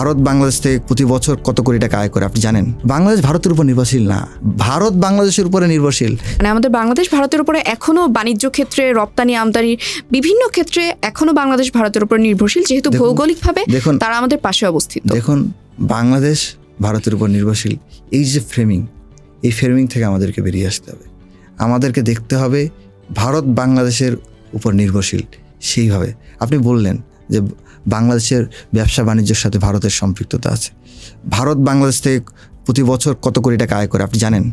ভারত বাংলাদেশ থেকে প্রতি বছর কত কোটি টাকা আয় করে আপনি জানেন? বাংলাদেশ ভারতের উপর নির্ভরশীল না। ভারত বাংলাদেশের উপরে নির্ভরশীল। মানে আমাদের বাংলাদেশ ভারতের উপরে এখনও বাণিজ্য ক্ষেত্রে রপ্তানি আমদানির বিভিন্ন ক্ষেত্রে এখনও বাংলাদেশ ভারতের উপর নির্ভরশীল। যেহেতু ভৌগোলিকভাবে দেখুন। তারা আমাদের পাশে অবস্থিত। দেখুন বাংলাদেশ ভারতের উপর নির্ভরশীল। এই যে ফ্রেমিং এই ফ্রেমিং থেকে আমাদেরকে বেরিয়ে আসতে হবে। আমাদেরকে দেখতে হবে ভারত বাংলাদেশের উপর নির্ভরশীল। সেইভাবে। আপনি বললেন যে বাংলাদেশের ব্যবসা বাণিজ্যের সাথে ভারতের সম্পৃক্ততা আছে। ভারত বাংলাদেশ থেকে প্রতি বছর কত কোটি টাকা আয় করে আপনি জানেন?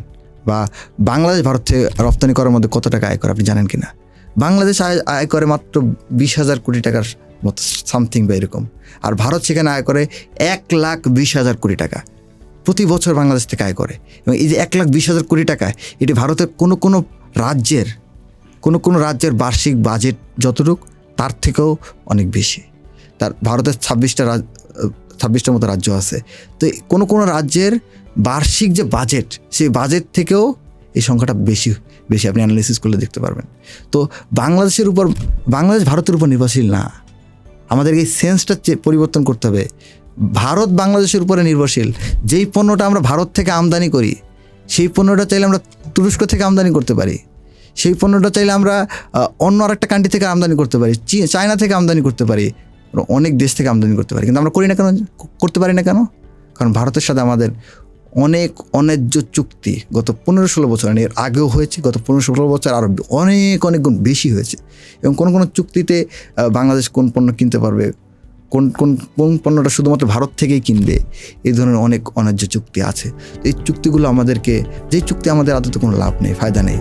বা বাংলাদেশ ভারত থেকে রপ্তানি করার মধ্যে কত টাকা আয় করে আপনি জানেন কি না বাংলাদেশ আয় আয় করে মাত্র বিশ হাজার কোটি টাকার মতো সামথিং বা এরকম। আর ভারত সেখানে আয় করে এক লাখ বিশ হাজার কোটি টাকা। প্রতি বছর বাংলাদেশ থেকে আয় করে। এবং এই যে এক লাখ বিশ হাজার কোটি টাকা, এটি ভারতের কোনো কোনো রাজ্যের, কোনো কোনো রাজ্যের বার্ষিক বাজেট যতটুক তার থেকেও অনেক বেশি। তার ভারতের ছাব্বিশটা রাজ, ছাব্বিশটার মতো রাজ্য আছে। তো কোনো কোনো রাজ্যের বার্ষিক যে বাজেট সেই বাজেট থেকেও এই সংখ্যাটা বেশি বেশি। আপনি অ্যানালিসিস করলে দেখতে পারবেন। তো বাংলাদেশের উপর, বাংলাদেশ ভারতের উপর নির্ভরশীল না। আমাদের এই সেন্সটা পরিবর্তন করতে হবে। ভারত বাংলাদেশের উপরে নির্ভরশীল। যেই পণ্যটা আমরা ভারত থেকে আমদানি করি, সেই পণ্যটা চাইলে আমরা তুরস্ক থেকে আমদানি করতে পারি। সেই পণ্যটা চাইলে আমরা অন্য আরেকটা কান্ট্রি থেকে আমদানি করতে পারি। চায়না থেকে আমদানি করতে পারি। অনেক দেশ থেকে আমদানি করতে পারি। কিন্তু আমরা করি না কেন? করতে পারি না কেন? কারণ ভারতের সাথে আমাদের অনেক অন্যায্য চুক্তি গত পনেরো ষোলো বছর মানে এর আগেও হয়েছে, গত পনেরো ষোলো বছর আরও অনেক অনেক গুণ বেশি হয়েছে। এবং কোন কোনো চুক্তিতে বাংলাদেশ কোন পণ্য কিনতে পারবে, কোন কোন কোন পণ্যটা শুধুমাত্র ভারত থেকেই কিনবে, এই ধরনের অনেক অন্যায্য চুক্তি আছে। এই চুক্তিগুলো আমাদেরকে, যেই চুক্তি আমাদের আদতে কোনো লাভ নেই, ফায়দা নেই।